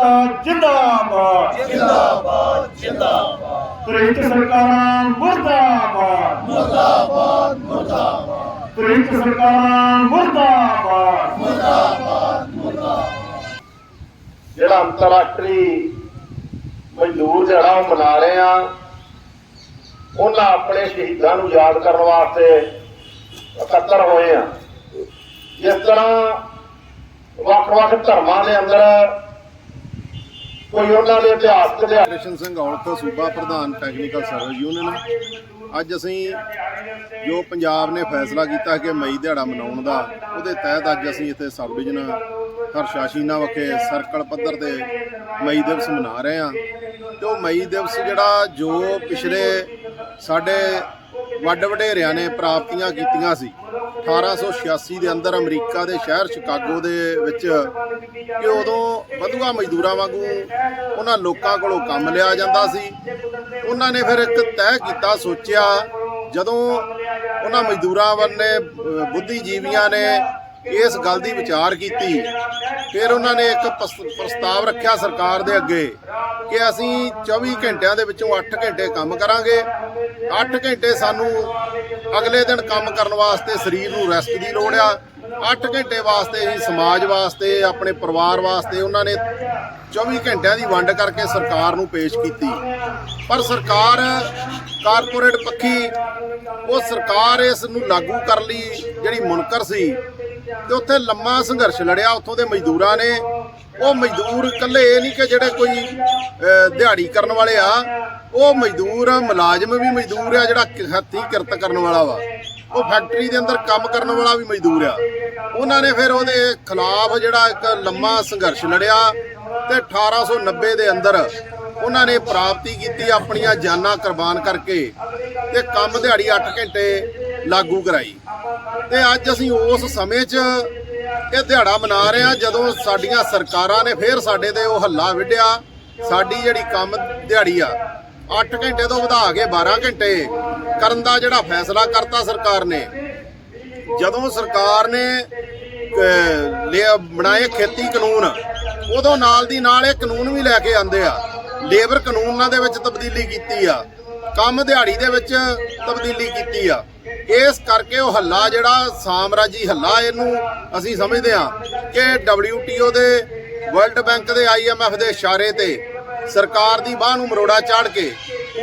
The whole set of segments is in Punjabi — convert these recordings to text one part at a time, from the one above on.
ਜਨਤਾ ਜਿੰਦਾਬਾਦ। ਜਿੰਦਾਬਾਦ ਜਿੰਦਾਬਾਦ। ਪ੍ਰੀਤ ਸਰਕਾਰਾਂ ਮੁਰਦਾਬਾਦ। ਮੁਰਦਾਬਾਦ ਮੁਰਦਾਬਾਦ। ਪ੍ਰੀਤ ਸਰਕਾਰਾਂ ਮੁਰਦਾਬਾਦ। ਜਿਹੜਾ ਅੰਤਰਰਾਸ਼ਟਰੀ ਮਜ਼ਦੂਰ ਦਿਹਾੜਾ ਉਹ ਮਨਾ ਰਹੇ ਆ ਉਹਨਾਂ ਆਪਣੇ ਸ਼ਹੀਦਾਂ ਨੂੰ ਯਾਦ ਕਰਨ ਵਾਸਤੇ ਇਕੱਤਰ ਹੋਏ ਆ। ਜਿਸ ਤਰ੍ਹਾਂ ਵੱਖ-ਵੱਖ ਧਰਮਾਂ ਦੇ ਅੰਦਰ ਕੋਈ ਉਹਨਾਂ ਦੇ ਇਤਿਹਾਸ ਤੇ ਕ੍ਰਿਸ਼ਨ ਸਿੰਘ ਔਲਖ ਸੂਬਾ ਪ੍ਰਧਾਨ ਟੈਕਨੀਕਲ ਸਰਵਿਸ ਯੂਨੀਅਨ ਅੱਜ ਅਸੀਂ ਜੋ ਪੰਜਾਬ ਨੇ ਫੈਸਲਾ ਕੀਤਾ ਕਿ ਮਈ ਦਿਹਾੜਾ ਮਨਾਉਣ ਦਾ, ਉਹਦੇ ਤਹਿਤ ਅੱਜ ਅਸੀਂ ਇੱਥੇ ਸਬ ਡਿਵੀਜ਼ਨ ਹਰਸ਼ਾਸ਼ੀਨਾ ਵਿਖੇ ਸਰਕਲ ਪੱਧਰ ਤੇ ਮਈ ਦਿਵਸ ਮਨਾ ਰਹੇ ਹਾਂ। ਤੇ ਉਹ ਮਈ ਦਿਵਸ ਜਿਹੜਾ ਜੋ ਪਿਛਲੇ ਸਾਡੇ ਵੱਡ ਵਡੇਰਿਆਂ ਨੇ ਪ੍ਰਾਪਤੀਆਂ ਕੀਤੀਆਂ ਸੀ 1886 ਦੇ ਅੰਦਰ ਅਮਰੀਕਾ ਦੇ ਸ਼ਹਿਰ ਸ਼ਿਕਾਗੋ ਦੇ ਵਿੱਚ ਕਿ ਉਦੋਂ ਵਧੂਆ ਮਜ਼ਦੂਰਾਂ ਵਾਂਗੂ ਉਹਨਾਂ ਲੋਕਾਂ ਕੋਲੋਂ ਕੰਮ ਲਿਆ ਜਾਂਦਾ ਸੀ। ਉਹਨਾਂ ਨੇ ਫਿਰ ਇੱਕ ਤੈਅ ਕੀਤਾ ਸੋਚਿਆ ਜਦੋਂ ਉਹਨਾਂ ਮਜ਼ਦੂਰਾਂ ਵਰਨੇ ਅਹ, ਬੁੱਧੀਜੀਵੀਆਂ ਨੇ ਇਸ ਗੱਲ ਦੀ ਵਿਚਾਰ ਕੀਤੀ ਫਿਰ ਉਹਨਾਂ ਨੇ ਇੱਕ ਪ੍ਰਸਤਾਵ ਰੱਖਿਆ ਸਰਕਾਰ ਦੇ ਅੱਗੇ। ਕਿ ਅਸੀਂ 24 ਘੰਟਿਆਂ ਦੇ ਵਿੱਚੋਂ 8 ਘੰਟੇ ਕੰਮ ਕਰਾਂਗੇ। 8 ਘੰਟੇ ਸਾਨੂੰ ਅਗਲੇ ਦਿਨ ਕੰਮ ਕਰਨ ਵਾਸਤੇ ਸਰੀਰ ਨੂੰ ਰੈਸਟ ਦੀ ਲੋੜ ਆ। 8 ਘੰਟੇ ਵਾਸਤੇ ਹੀ ਸਮਾਜ ਵਾਸਤੇ, ਆਪਣੇ ਪਰਿਵਾਰ ਵਾਸਤੇ ਉਹਨਾਂ ਨੇ 24 ਘੰਟਿਆਂ ਦੀ ਵੰਡ ਕਰਕੇ ਸਰਕਾਰ ਨੂੰ ਪੇਸ਼ ਕੀਤੀ। ਪਰ ਸਰਕਾਰ, ਕਾਰਪੋਰੇਟ ਪੱਖੀ, ਉਹ ਸਰਕਾਰ ਇਸ ਨੂੰ ਲਾਗੂ ਕਰਨ ਲਈ, ਜਿਹੜੀ ਮੁਨਕਰ ਸੀ, ਤੇ ਉੱਥੇ ਲੰਮਾ ਸੰਘਰਸ਼ ਲੜਿਆ, ਉੱਥੋਂ ਦੇ ਮਜ਼ਦੂਰਾਂ ਨੇ। ਉਹ ਮਜ਼ਦੂਰ ਇਕੱਲੇ ਇਹ ਨਹੀਂ ਕਿ ਜਿਹੜੇ ਕੋਈ ਦਿਹਾੜੀ ਕਰਨ ਵਾਲੇ ਆ, ਉਹ ਮਜ਼ਦੂਰ, ਮੁਲਾਜ਼ਮ ਵੀ ਮਜ਼ਦੂਰ ਆ ਜਿਹੜਾ ਕਿ- ਹੱਥੀਂ ਕਿਰਤ ਕਰਨ ਵਾਲਾ ਵਾ। ਉਹ ਫੈਕਟਰੀ ਦੇ ਅੰਦਰ ਕੰਮ ਕਰਨ ਵਾਲਾ ਵੀ ਮਜ਼ਦੂਰ ਆ। ਉਹਨਾਂ ਨੇ ਫਿਰ ਉਹਦੇ ਖਿਲਾਫ ਜਿਹੜਾ ਇੱਕ ਲੰਮਾ ਸੰਘਰਸ਼ ਲੜਿਆ ਤੇ 1890 ਦੇ ਅੰਦਰ ਉਹਨਾਂ ਨੇ ਪ੍ਰਾਪਤੀ ਕੀਤੀ ਆਪਣੀਆਂ ਜਾਨਾਂ ਕੁਰਬਾਨ ਕਰਕੇ ਤੇ ਕੰਮ ਦਿਹਾੜੀ 8 ਘੰਟੇ ਲਾਗੂ ਕਰਾਈ। ਤੇ ਅੱਜ ਅਸੀਂ ਉਸ ਸਮੇਂ 'ਚ ਇਹ ਦਿਹਾੜਾ ਮਨਾ ਰਹੇ ਹਾਂ। ਜਦੋਂ ਸਾਡੀਆਂ ਸਰਕਾਰਾਂ ਨੇ ਫੇਰ ਸਾਡੇ ਤੇ ਉਹ ਹੱਲਾ ਵਿੱਢਿਆ ਸਾਡੀ ਜਿਹੜੀ ਕੰਮ ਦਿਹਾੜੀ ਆ 8 ਘੰਟੇ ਤੋਂ ਵਧਾ ਕੇ 12 ਘੰਟੇ ਕਰਨ ਦਾ ਜਿਹੜਾ ਫੈਸਲਾ ਕਰਤਾ ਸਰਕਾਰ ਨੇ। ਜਦੋਂ ਸਰਕਾਰ ਨੇ ਅਹ, ਬਣਾਏ ਖੇਤੀ ਕਾਨੂੰਨ ਉਦੋਂ ਨਾਲ ਦੀ ਨਾਲ ਇਹ ਕਾਨੂੰਨ ਵੀ ਲੈ ਕੇ ਆਂਦੇ ਆ। ਲੇਬਰ ਕਾਨੂੰਨਾਂ ਦੇ ਵਿੱਚ ਤਬਦੀਲੀ ਕੀਤੀ ਆ। ਕੰਮ ਦਿਹਾੜੀ ਦੇ ਵਿੱਚ ਤਬਦੀਲੀ ਕੀਤੀ ਆ। ਇਸ ਕਰਕੇ ਉਹ ਹੱਲਾ ਜਿਹੜਾ ਸਾਮਰਾਜੀ ਹੱਲਾ ਇਹਨੂੰ ਅਸੀਂ ਸਮਝਦੇ ਆ ਕਿ WTO ਦੇ ਵਰਲਡ ਬੈਂਕ ਦੇ IMF ਦੇ ਇਸ਼ਾਰੇ ਤੇ ਸਰਕਾਰ ਦੀ ਬਾਹ ਨੂੰ ਮਰੋੜਾ ਚਾੜ ਕੇ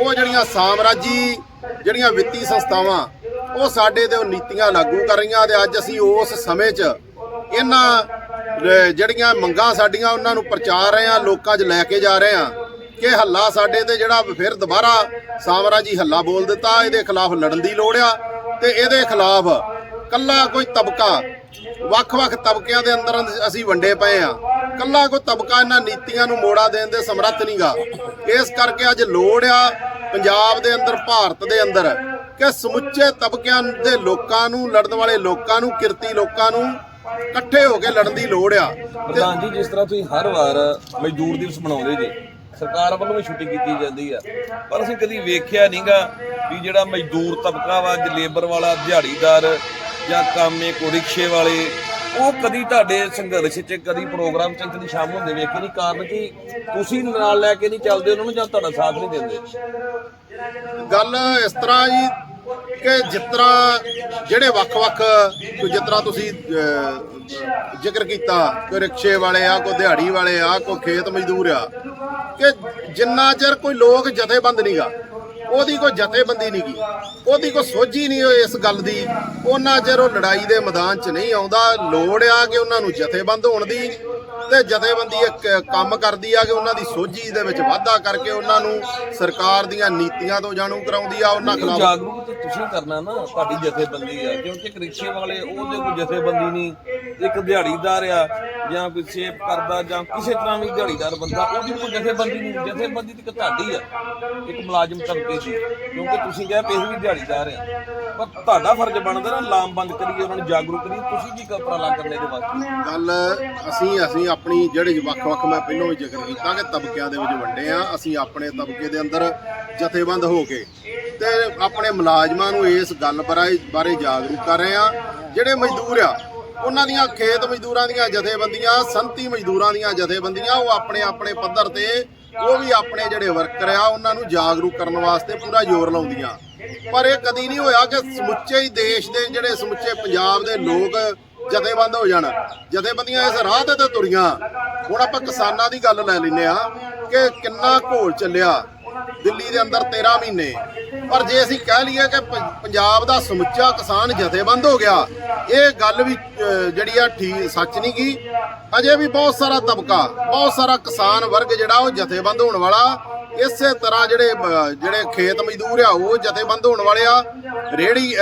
ਉਹ ਜਿਹੜੀਆਂ ਸਾਮਰਾਜੀ, ਜਿਹੜੀਆਂ ਵਿੱਤੀ ਸੰਸਥਾਵਾਂ, ਉਹ ਸਾਡੇ ਤੇ ਉਹ ਨੀਤੀਆਂ ਲਾਗੂ ਕਰ ਰਹੀਆਂ ਤੇ ਅੱਜ ਅਸੀਂ ਉਸ ਸਮੇਂ 'ਚ ਇਹਨਾਂ ਜਿਹੜੀਆਂ ਮੰਗਾਂ ਸਾਡੀਆਂ ਉਹਨਾਂ ਨੂੰ ਪ੍ਰਚਾਰ ਰਹੇ ਆ ਲੋਕਾਂ 'ਚ ਲੈ ਕੇ ਜਾ ਰਹੇ ਆ ਕਿ ਹੱਲਾ ਸਾਡੇ ਤੇ ਜਿਹੜਾ ਫਿਰ ਦੁਬਾਰਾ ਸਾਮਰਾਜੀ ਹੱਲਾ ਬੋਲ ਦਿੱਤਾ, ਇਹਦੇ ਖਿਲਾਫ ਲੜਨ ਦੀ ਲੋੜ ਆ ਤੇ ਇਹਦੇ ਖਿਲਾਫ ਕੱਲਾ ਕੋਈ ਤਬਕਾ ਵੱਖ-ਵੱਖ ਤਬਕਿਆਂ ਦੇ ਅੰਦਰ ਅਸੀਂ ਵੰਡੇ ਪਏ ਆ। ਕੱਲਾ ਕੋਈ ਤਬਕਾ ਇਹਨਾਂ ਨੀਤੀਆਂ ਨੂੰ ਮੋੜਾ ਦੇਣ ਦੇ ਸਮਰੱਥ ਨਹੀਂਗਾ ਇਸ ਕਰਕੇ ਅੱਜ ਲੋੜ ਆ ਪੰਜਾਬ ਦੇ ਅੰਦਰ, ਭਾਰਤ ਦੇ ਅੰਦਰ ਕਿ ਸਮੁੱਚੇ ਤਬਕਿਆਂ ਦੇ ਲੋਕਾਂ ਨੂੰ, ਲੜਨ ਵਾਲੇ ਲੋਕਾਂ ਨੂੰ, ਕਿਰਤੀ ਲੋਕਾਂ ਨੂੰ ਇਕੱਠੇ ਹੋ ਕੇ ਲੜਨ ਦੀ ਲੋੜ ਆ। ਪ੍ਰਧਾਨ ਜੀ, ਜਿਸ ਤਰ੍ਹਾਂ ਤੁਸੀਂ ਹਰ ਵਾਰ ਮਜ਼ਦੂਰ ਦਿਵਸ ਮਨਾਉਂਦੇ ਜੇ ਸਰਕਾਰ ਵੱਲੋਂ ਵੀ ਛੁੱਟੀ ਕੀਤੀ ਜਾਂਦੀ ਆ। ਪਰ ਅਸੀਂ ਕਦੀ ਵੇਖਿਆ ਨਹੀਂਗਾ ਵੀ ਜਿਹੜਾ ਮਜ਼ਦੂਰ ਤਬਕਾ ਵਾ ਲੇਬਰ ਵਾਲਾ, ਦਿਹਾੜੀਦਾਰ ਜਾਂ ਕਾਮੇ ਕੋ ਰਿਕਸ਼ੇ ਵਾਲੇ, ਉਹ ਕਦੀ ਤੁਹਾਡੇ ਸੰਘਰਸ਼ 'ਚ ਕਦੀ ਪ੍ਰੋਗਰਾਮ 'ਚ ਕਦੀ ਸ਼ਾਮਲ ਹੁੰਦੇ ਵੇਖੇ ਨਹੀਂ। ਕਾਰਨ ਕਿ? ਤੁਸੀਂ ਨਾਲ ਲੈ ਕੇ ਨਹੀਂ ਚੱਲਦੇ, ਉਹਨਾਂ ਨੂੰ ਜਾਂ ਤੁਹਾਡਾ ਸਾਥ ਨਹੀਂ ਦਿੰਦੇ? ਗੱਲ ਇਸ ਤਰ੍ਹਾਂ ਜੀ ਕਿ ਜਿਸ ਤਰ੍ਹਾਂ ਜਿਹੜੇ ਵੱਖ-ਵੱਖ, ਕੋਈ ਜਿਸ ਤਰ੍ਹਾਂ ਤੁਸੀਂ ਜ਼ਿਕਰ ਕੀਤਾ, ਕੋਈ ਰਿਕਸ਼ੇ ਵਾਲੇ ਆ, ਕੋਈ ਦਿਹਾੜੀ ਵਾਲੇ ਆ, ਕੋਈ ਖੇਤ ਮਜ਼ਦੂਰ ਆ ਕਿ ਜਿੰਨਾ ਚਿਰ ਕੋਈ ਲੋਕ ਜਥੇਬੰਦ ਨਹੀਂਗਾ ਉਹਦੀ ਕੋਈ ਜਥੇਬੰਦੀ ਨਹੀਂਗੀ ਉਹਦੀ ਕੋਈ ਸੋਝੀ ਨਹੀਂ ਇਸ ਗੱਲ ਦੀ, ਉਹਨਾਂ ਚਿਰ ਉਹ ਲੜਾਈ ਦੇ ਮੈਦਾਨ 'ਚ ਨਹੀਂ ਆਉਂਦਾ, ਲੋੜ ਆ ਕਿ ਉਹਨਾਂ ਨੂੰ ਜਥੇਬੰਦ ਹੋਣ ਦੀ ਤੇ ਜਥੇਬੰਦੀ ਇੱਕ ਕੰਮ ਕਰਦੀ ਆ ਕਿ ਉਹਨਾਂ ਦੀ ਸੋਝੀ ਦੇ ਵਿੱਚ ਵਾਧਾ ਕਰਕੇ ਉਹਨਾਂ ਨੂੰ ਸਰਕਾਰ ਦੀਆਂ ਨੀਤੀਆਂ ਤੋਂ ਜਾਣੂ ਕਰਾਉਂਦੀ ਆ ਉਹਨਾਂ ਖਿਲਾਫ ਜਾਗਰੂਕ ਤੇ ਤੁਸੀਂ ਕਰਨਾ ਨਾ ਤੁਹਾਡੀ ਜਥੇਬੰਦੀ ਆ। ਕਿਉਂਕਿ ਰਿਕਸ਼ੇ ਵਾਲੇ ਉਹਦੇ ਕੋਈ ਜਥੇਬੰਦੀ ਨਹੀਂ ਇੱਕ ਦਿਹਾੜੀਦਾਰ ਆ ਜਾਂ ਕੋਈ ਸੇਵ ਕਰਦਾ ਜਾਂ ਕਿਸੇ ਤਰ੍ਹਾਂ ਵੀ ਦਿਹਾੜੀਦਾਰ ਬੰਦਾ ਉਹਦੀ ਕੋਈ ਜਥੇਬੰਦੀ ਨਹੀਂ। ਜਥੇਬੰਦੀ ਤੇ ਤੁਹਾਡੀ ਆ ਇੱਕ ਮੁਲਾਜ਼ਮ ਤਬਕੇ ਦੀ। ਕਿਉਂਕਿ ਤੁਸੀਂ ਕਿਹਾ ਪੇਸ਼ ਵੀ ਦਿਹਾੜੀਦਾਰ ਆ। ਪਰ ਤੁਹਾਡਾ ਫਰਜ਼ ਬਣਦਾ ਨਾ ਲਾਮਬੰਦ ਕਰੀਏ ਉਹਨਾਂ ਨੂੰ ਜਾਗਰੂਕ ਕਰੀਏ। ਤੁਸੀਂ ਕੀ ਉਪਰਾਲਾ ਕਰਨੇ ਦੇ ਵਾਸਤੇ ਗੱਲ ਅਸੀਂ ਅਸੀਂ ਆਪਣੀ ਜਿਹੜੇ ਵੱਖ-ਵੱਖ ਮੈਂ ਪਹਿਲਾਂ ਵੀ ਜ਼ਿਕਰ ਕੀਤਾ ਕਿ ਤਬਕਿਆਂ ਦੇ ਵਿੱਚ ਵੰਡੇ ਆ। ਅਸੀਂ ਆਪਣੇ ਤਬਕੇ ਦੇ ਅੰਦਰ ਜਥੇਬੰਦ ਹੋ ਕੇ ਤੇ ਆਪਣੇ ਮੁਲਾਜ਼ਮਾਂ ਨੂੰ ਇਸ ਗੱਲ ਬਾਰੇ ਬਾਰੇ ਜਾਗਰੂਕ ਕਰ ਰਹੇ ਆ। ਜਿਹੜੇ ਮਜ਼ਦੂਰ ਆ, ਉਹਨਾਂ ਦੀਆਂ ਖੇਤ ਮਜ਼ਦੂਰਾਂ ਦੀਆਂ ਜਥੇਬੰਦੀਆਂ, ਸੰਤੀ ਮਜ਼ਦੂਰਾਂ ਦੀਆਂ ਜਥੇਬੰਦੀਆਂ, ਉਹ ਆਪਣੇ ਆਪਣੇ ਪੱਧਰ ਤੇ, ਉਹ ਵੀ ਆਪਣੇ ਜਿਹੜੇ ਵਰਕਰ ਆ, ਉਹਨਾਂ ਨੂੰ ਜਾਗਰੂਕ ਕਰਨ ਵਾਸਤੇ ਪੂਰਾ ਜ਼ੋਰ ਲਾਉਂਦੀਆਂ। ਪਰ ਇਹ ਕਦੀ ਨਹੀਂ ਹੋਇਆ ਕਿ ਸਮੁੱਚੇ ਹੀ ਦੇਸ਼ ਦੇ ਜਿਹੜੇ ਸਮੁੱਚੇ ਪੰਜਾਬ ਦੇ ਲੋਕ ਜਥੇਬੰਦ ਹੋ ਜਾਣ। ਜਥੇਬੰਦੀਆਂ ਇਸ ਰਾਹ ਤੇ ਤਾਂ ਤੁਰੀਆਂ। ਹੁਣ ਆਪਾਂ ਕਿਸਾਨਾਂ ਦੀ ਗੱਲ ਲੈ ਲੈਨੇ ਆ ਕਿ ਕਿੰਨਾ ਘੋਲ ਚੱਲਿਆ ਦਿੱਲੀ ਦੇ ਅੰਦਰ 13 ਮਹੀਨੇ। ਪਰ ਜੇ ਅਸੀਂ ਕਹਿ ਲਈਏ ਕਿ ਪੰਜਾਬ ਦਾ ਸਮੁੱਚਾ ਕਿਸਾਨ ਜਥੇਬੰਦ ਹੋ ਗਿਆ, ਇਹ ਗੱਲ ਵੀ ਜਿਹੜੀ ਆ ਠੀਕ, ਸੱਚ ਨਹੀਂ ਗੀ। ਅਜੇ ਵੀ ਬਹੁਤ ਸਾਰਾ ਤਬਕਾ, ਬਹੁਤ ਸਾਰਾ ਕਿਸਾਨ ਵਰਗ ਜਿਹੜਾ ਉਹ ਜਥੇਬੰਦ ਹੋਣ ਵਾਲਾ ਇਸੇ ਤਰ੍ਹਾਂ ਜਿਹੜੇ ਜਿਹੜੇ ਖੇਤ ਮਜ਼ਦੂਰ ਆ, ਉਹ ਜਥੇਬੰਦ ਹੋਣ ਵਾਲੇ ਆ ਰੇੜੀ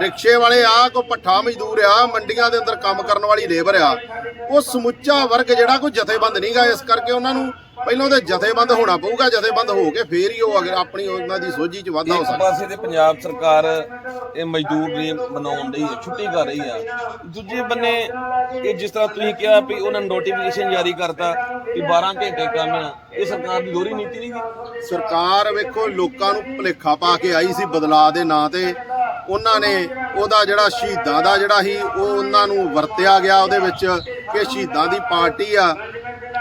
ਰਿਕਸ਼ੇ ਵਾਲੇ ਆ ਕੋ ਪੱਠਾ ਮਜ਼ਦੂਰ ਆ, ਮੰਡੀਆਂ ਦੇ ਅੰਦਰ ਕੰਮ ਕਰਨ ਵਾਲੀ ਲੇਬਰ ਆ, ਉਹ ਸਮੁੱਚਾ ਵਰਗ ਜਿਹੜਾ ਕੋਈ ਜਥੇਬੰਦ ਨਹੀਂਗਾ ਇਸ ਕਰਕੇ ਉਹਨਾਂ ਨੂੰ ਪਹਿਲਾਂ ਉਹਦੇ ਜਥੇਬੰਦ ਹੋਣਾ ਪਊਗਾ ਜਥੇਬੰਦ ਹੋ ਕੇ ਫੇਰ ਹੀ ਉਹ ਅਗਰ ਆਪਣੀ ਉਹਨਾਂ ਦੀ ਸੋਝੀ 'ਚ ਵਾਧਾ ਹੋ ਇੱਕ ਸਕਦਾ। ਪਾਸੇ ਤੇ ਪੰਜਾਬ ਸਰਕਾਰ ਇਹ ਮਜ਼ਦੂਰ ਨੇ ਬਣਾਉਣ ਲਈ ਛੁੱਟੀ ਕਰ ਰਹੀ ਆ ਦੂਜੇ ਬੰਨੇ ਇਹ ਜਿਸ ਤਰ੍ਹਾਂ ਤੁਸੀਂ ਕਿਹਾ ਵੀ ਉਹਨਾਂ ਨੇ ਨੋਟੀਫਿਕੇਸ਼ਨ ਜਾਰੀ ਕਰਤਾ ਕਿ 12 ਘੰਟੇ ਕੰਮ ਆ ਇਹ ਸਰਕਾਰ ਦੀ ਦੋਹਰੀ ਨੀਤੀ ਨਹੀਂ ਗੀ ਸਰਕਾਰ ਵੇਖੋ ਲੋਕਾਂ ਨੂੰ ਭੁਲੇਖਾ ਪਾ ਕੇ ਆਈ ਸੀ ਬਦਲਾਅ ਦੇ ਨਾਂ ਤੇ। ਉਹਨਾਂ ਨੇ ਉਹਦਾ ਜਿਹੜਾ ਸ਼ਹੀਦਾਂ ਦਾ ਜਿਹੜਾ ਸੀ ਉਹ ਉਹਨਾਂ ਨੂੰ ਵਰਤਿਆ ਗਿਆ ਉਹਦੇ ਵਿੱਚ ਕਿ ਸ਼ਹੀਦਾਂ ਦੀ ਪਾਰਟੀ ਆ।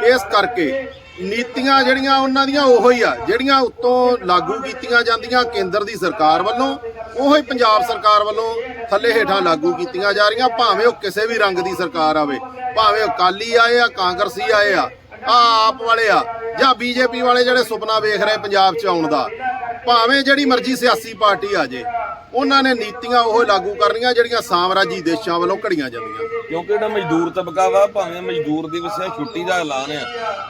ਇਸ ਕਰਕੇ ਨੀਤੀਆਂ ਜਿਹੜੀਆਂ ਉਹਨਾਂ ਦੀਆਂ ਉਹੋ ਹੀ ਆ, ਜਿਹੜੀਆਂ ਉੱਤੋਂ ਲਾਗੂ ਕੀਤੀਆਂ ਜਾਂਦੀਆਂ ਕੇਂਦਰ ਦੀ ਸਰਕਾਰ ਵੱਲੋਂ, ਉਹੋ ਹੀ ਪੰਜਾਬ ਸਰਕਾਰ ਵੱਲੋਂ ਥੱਲੇ ਹੇਠਾਂ ਲਾਗੂ ਕੀਤੀਆਂ ਜਾ ਰਹੀਆਂ, ਭਾਵੇਂ ਉਹ ਕਿਸੇ ਵੀ ਰੰਗ ਦੀ ਸਰਕਾਰ ਆਵੇ, ਭਾਵੇਂ ਅਕਾਲੀ ਆਏ ਆ, ਕਾਂਗਰਸੀ ਆਏ ਆ ਆ ਆਪ ਵਾਲੇ ਆ, ਜਾਂ ਬੀਜੇਪੀ ਵਾਲੇ ਜਿਹੜੇ ਸੁਪਨਾ ਵੇਖ ਰਹੇ ਪੰਜਾਬ 'ਚ ਆਉਣ ਦਾ, ਭਾਵੇਂ ਜਿਹੜੀ ਮਰਜ਼ੀ ਸਿਆਸੀ ਪਾਰਟੀ ਆ ਜੇ ਉਹਨਾਂ ਨੇ ਨੀਤੀਆਂ ਉਹ ਲਾਗੂ ਕਰਨੀਆਂ ਜਿਹੜੀਆਂ ਸਾਮਰਾਜੀ ਦੇਸ਼ਾਂ ਵੱਲੋਂ ਘੜੀਆਂ ਜਾਂਦੀਆਂ। ਕਿਉਂਕਿ ਜਿਹੜਾ ਮਜ਼ਦੂਰ ਤਬਕਾ ਵਾ, ਭਾਵੇਂ ਮਜ਼ਦੂਰ ਦਿਵਸ ਹੈ ਛੁੱਟੀ ਦਾ ਐਲਾਨ ਆ,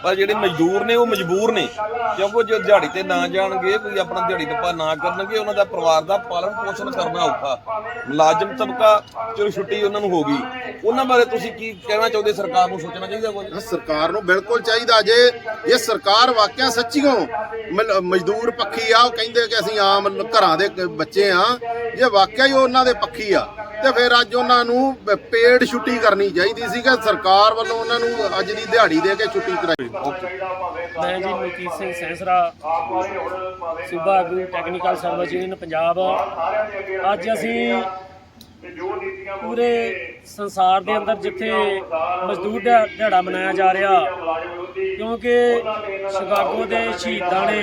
ਪਰ ਜਿਹੜੇ ਮਜ਼ਦੂਰ ਨੇ ਉਹ ਮਜਬੂਰ ਨੇ। ਕਿਉਂਕਿ ਜੇ ਦਿਹਾੜੀ ਤੇ ਨਾ ਜਾਣਗੇ, ਕੋਈ ਆਪਣਾ ਦਿਹਾੜੀ ਦੱਪਾ ਨਾ ਕਰਨਗੇ, ਉਹਨਾਂ ਦਾ ਪਰਿਵਾਰ ਦਾ ਪਾਲਣ ਪੋਸ਼ਣ ਕਰਨਾ ਔਖਾ। ਮੁਲਾਜ਼ਮ ਤਬਕਾ ਚਲੋ ਛੁੱਟੀ ਉਹਨਾਂ ਨੂੰ ਹੋ ਗਈ। ਉਹਨਾਂ ਬਾਰੇ ਤੁਸੀਂ ਕੀ ਕਹਿਣਾ ਚਾਹੁੰਦੇ? ਸਰਕਾਰ ਨੂੰ ਸੋਚਣਾ ਚਾਹੀਦਾ ਕੁਝ ਸਰਕਾਰ ਨੂੰ ਬਿਲਕੁਲ ਚਾਹੀਦਾ ਜੇ ਇਹ ਸਰਕਾਰ ਵਾਕਿਆ ਸੱਚੀਓ ਮਲ- ਮਜ਼ਦੂਰ ਪੱਖੀ ਆ ਉਹ ਕਹਿੰਦੇ ਕਿ ਅਸੀਂ ਆਮ ਲ- ਘਰਾਂ ਦੇ ਕ- ਬੱਚੇ ਆ ਜੇ ਵਾਕਿਆ ਹੀ ਉਹ ਉਹਨਾਂ ਦੇ ਪੱਖੀ ਆ ਤੇ ਫਿਰ ਅੱਜ ਉਹਨਾਂ ਨੂੰ ਪ- ਪੇਡ ਛੁੱਟੀ ਕਰਨੀ ਚਾਹੀਦੀ ਸੀ ਕਿ ਸਰਕਾਰ ਵੱਲੋਂ ਉਹਨਾਂ ਨੂੰ ਅੱਜ ਦੀ ਦਿਹਾੜੀ ਦੇ ਕੇ ਛੁੱਟੀ ਕਰਾਈ। ਮੈਂ ਜੀ ਮਲਕੀਤ ਸਿੰਘ ਸੈਂਸਰਾ ਸੂਬਾ ਆਗੂ ਟੈਕਨੀਕਲ ਸਰਵਿਸ ਯੂਨੀਅਨ ਪੰਜਾਬ। ਅੱਜ ਅਸੀਂ ਪੂਰੇ ਸੰਸਾਰ ਦੇ ਅੰਦਰ ਜਿੱਥੇ ਮਜ਼ਦੂਰ ਦਿਹਾ- ਦਿਹਾੜਾ ਮਨਾਇਆ ਜਾ ਰਿਹਾ, ਕਿਉਂਕਿ ਸ਼ਿਕਾਗੋ ਦੇ ਸ਼ਹੀਦਾਂ ਨੇ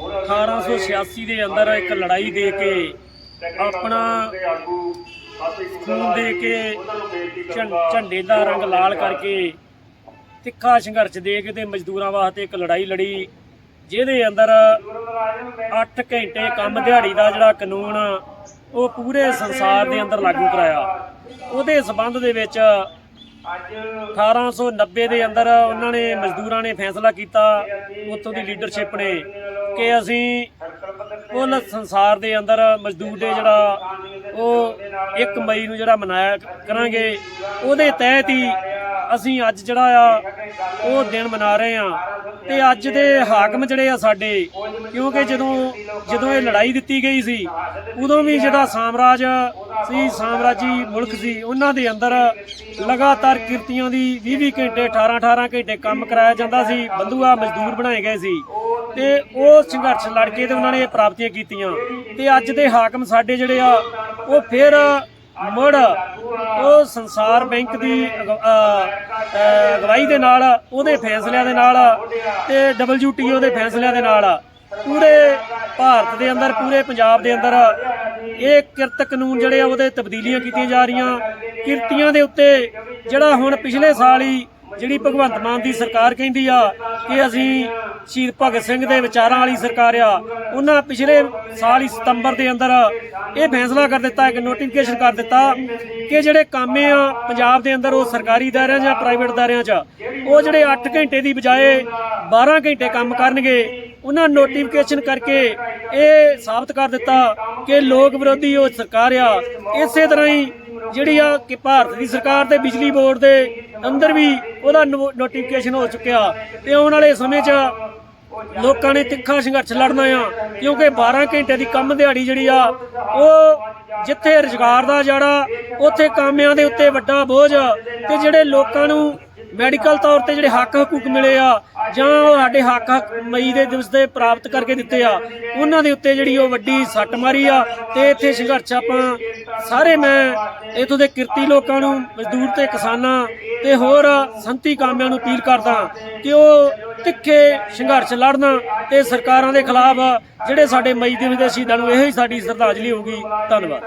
1886 ਦੇ ਅੰਦਰ ਇੱਕ ਲੜਾਈ ਦੇ ਕੇ ਆਪਣਾ ਖੂਨ ਦੇ ਕੇ ਝੰ- ਝੰਡੇ ਦਾ ਰੰਗ ਲਾਲ ਕਰਕੇ ਤਿੱਖਾ ਸੰਘਰਸ਼ ਦੇ ਕੇ ਤੇ ਮਜ਼ਦੂਰਾਂ ਵਾਸਤੇ ਇੱਕ ਲੜਾਈ ਲੜੀ, ਜਿਹਦੇ ਅੰਦਰ 8 ਘੰਟੇ ਕੰਮ ਦਿਹਾੜੀ ਦਾ ਜਿਹੜਾ ਕਾਨੂੰਨ, ਉਹ ਪੂਰੇ ਸੰਸਾਰ ਦੇ ਅੰਦਰ ਲਾਗੂ ਕਰਾਇਆ। ਉਹਦੇ ਸਬੰਧ ਦੇ ਵਿੱਚ 1890 ਦੇ ਅੰਦਰ ਉਹਨਾਂ ਨੇ, ਮਜ਼ਦੂਰਾਂ ਨੇ ਫੈਸਲਾ ਕੀਤਾ, ਉੱਥੋਂ ਦੀ ਲੀਡਰਸ਼ਿਪ ਨੇ ਕਿ ਅਸੀਂ ਕੁੱਲ ਸੰਸਾਰ ਦੇ ਅੰਦਰ ਮਜ਼ਦੂਰ ਦੇ ਜਿਹੜਾ ਉਹ 1 ਮਈ ਨੂੰ ਜਿਹੜਾ ਮਨਾਇਆ ਕਰਾਂਗੇ, ਉਹਦੇ ਤਹਿਤ ਹੀ ਅਸੀਂ ਅੱਜ ਜਿਹੜਾ ਆ, ਉਹ ਦਿਨ ਮਨਾ ਰਹੇ ਆ ਤੇ ਅੱਜ ਦੇ ਹਾਕਮ ਜਿਹੜੇ ਆ ਸਾਡੇ, ਕਿਉਂਕਿ ਜਦੋਂ ਜਦੋਂ ਇਹ ਲੜਾਈ ਦਿੱਤੀ ਗਈ ਸੀ, ਉਦੋਂ ਵੀ ਜਿਹੜਾ ਸਾਮਰਾਜ ਸੀ, ਸਾਮਰਾਜੀ ਮੁਲਕ ਸੀ, ਉਹਨਾਂ ਦੇ ਅੰਦਰ ਲਗਾਤਾਰ ਕਿਰਤੀਆਂ ਦੀ 20-20 ਘੰਟੇ 18-18 ਘੰਟੇ ਕੰਮ ਕਰਾਇਆ ਜਾਂਦਾ ਸੀ ਬੰਦੂਆ ਮਜ਼ਦੂਰ ਬਣਾਏ ਗਏ ਸੀ। ਤੇ ਉਹ ਸੰਘਰਸ਼ ਲੜ ਕੇ ਤੇ ਉਹਨਾਂ ਨੇ ਪ੍ਰਾਪਤੀਆਂ ਕੀਤੀਆਂ। ਤੇ ਅੱਜ ਦੇ ਹਾਕਮ ਸਾਡੇ ਜਿਹੜੇ ਆ, ਉਹ ਫਿਰ ਮੁੜ ਉਹ ਸੰਸਾਰ ਬੈਂਕ ਦੀ ਅਗ- ਅਗਵਾਈ ਦੇ ਨਾਲ, ਉਹਦੇ ਫੈਸਲਿਆਂ ਦੇ ਨਾਲ ਤੇ WTO ਦੇ ਫੈਸਲਿਆਂ ਦੇ ਨਾਲ ਪੂਰੇ ਭਾਰਤ ਦੇ ਅੰਦਰ, ਪੂਰੇ ਪੰਜਾਬ ਦੇ ਅੰਦਰ ਇਹ ਕਿਰਤ ਕਾਨੂੰਨ ਜਿਹੜੇ ਆ ਉਹਦੇ ਤਬਦੀਲੀਆਂ ਕੀਤੀਆਂ ਜਾ ਰਹੀਆਂ। ਕਿਰਤੀਆਂ ਦੇ ਉੱਤੇ ਜਿਹੜਾ ਹੁਣ ਪਿਛਲੇ ਸਾਲ ਹੀ ਜਿਹੜੀ ਭਗਵੰਤ ਮਾਨ ਦੀ ਸਰਕਾਰ ਕਹਿੰਦੀ ਆ ਕਿ ਅਸੀਂ ਸ਼ਹੀਦ ਭਗਤ ਸਿੰਘ ਦੇ ਵਿਚਾਰਾਂ ਵਾਲੀ ਸਰਕਾਰ ਆ, ਉਹਨਾਂ ਪਿਛਲੇ ਸਾਲ ਹੀ ਸਤੰਬਰ ਦੇ ਅੰਦਰ ਇਹ ਫੈਸਲਾ ਕਰ ਦਿੱਤਾ, ਇੱਕ ਨੋਟੀਫਿਕੇਸ਼ਨ ਕਰ ਦਿੱਤਾ ਕਿ ਜਿਹੜੇ ਕੰਮ ਆ ਪੰਜਾਬ ਦੇ ਅੰਦਰ ਉਹ ਸਰਕਾਰੀ ਦਾਇਰਿਆਂ ਜਾਂ ਪ੍ਰਾਈਵੇਟ ਦਾਇਰਿਆਂ 'ਚ ਉਹ ਜਿਹੜੇ 8 ਘੰਟੇ ਦੀ ਬਜਾਏ 12 ਘੰਟੇ ਕੰਮ ਕਰਨਗੇ, ਉਹਨਾਂ ਨੋਟੀਫਿਕੇਸ਼ਨ ਕਰਕੇ ਇਹ ਸਾਬਤ ਕਰ ਦਿੱਤਾ ਕਿ ਲੋਕ ਵਿਰੋਧੀ ਉਹ ਸਰਕਾਰ ਆ, ਇਸੇ ਤਰ੍ਹਾਂ ਹੀ ਜਿਹੜੀ ਆ ਕਿ ਭਾਰਤ ਦੀ ਸਰਕਾਰ ਤੇ ਬਿਜਲੀ ਬੋਰਡ ਦੇ ਅੰਦਰ ਵੀ ਉਹਦਾ ਨੋਟੀਫਿਕੇਸ਼ਨ ਹੋ ਚੁੱਕਿਆ। ਤੇ ਆਉਣ ਵਾਲੇ ਸਮੇਂ 'ਚ ਲੋਕਾਂ ਨੇ ਤਿੱਖਾ ਸੰਘਰਸ਼ ਲੜਨਾ ਆ, ਕਿਉਂਕਿ 12 ਘੰਟੇ ਦੀ ਕੰਮ ਦਿਹਾੜੀ ਜਿਹੜੀ ਆ, ਉਹ ਜਿੱਥੇ ਰੁਜ਼ਗਾਰ ਦਾ ਜਿਹੜਾ ਉੱਥੇ ਕਾਮਿਆਂ ਦੇ ਉੱਤੇ ਵੱਡਾ ਬੋਝ ਤੇ ਜਿਹੜੇ ਲੋਕਾਂ ਨੂੰ ਮੈਡੀਕਲ ਤੌਰ ਤੇ ਜਿਹੜੇ ਹੱਕ ਹਕੂਕ ਮਿਲੇ ਆ, ਜਾਂ ਉਹ ਸਾਡੇ ਹੱਕ ਹੱਕ ਮਈ ਦੇ ਦਿਵਸ ਦੇ ਪ੍ਰਾਪਤ ਕਰਕੇ ਦਿੱਤੇ ਆ, ਉਹਨਾਂ ਦੇ ਉੱਤੇ ਜਿਹੜੀ ਉਹ ਵੱਡੀ ਸੱਟ ਮਾਰੀ ਆ, ਤੇ ਇੱਥੇ ਸੰਘਰਸ਼ ਆਪਾਂ ਸਾਰੇ ਮੈਂ ਇਥੋਂ ਦੇ ਕਿਰਤੀ ਲੋਕਾਂ ਨੂੰ, ਮਜ਼ਦੂਰ ਤੇ ਕਿਸਾਨਾਂ ਤੇ ਹੋਰ ਸੰਤੀ ਕਾਮਿਆਂ ਨੂੰ ਅਪੀਲ ਕਰਦਾ ਕਿ ਉਹ ਤਿੱਖੇ ਸੰਘਰਸ਼ ਲੜਨ ਤੇ ਸਰਕਾਰਾਂ ਦੇ ਖਿਲਾਫ ਜਿਹੜੇ ਸਾਡੇ ਮਈ ਦਿਵਸ ਦੇ ਸ਼ਹੀਦਾਂ ਨੂੰ ਇਹੋ ਹੀ ਸਾਡੀ ਸ਼ਰਧਾਂਜਲੀ ਹੋਊਗੀ। ਧੰਨਵਾਦ।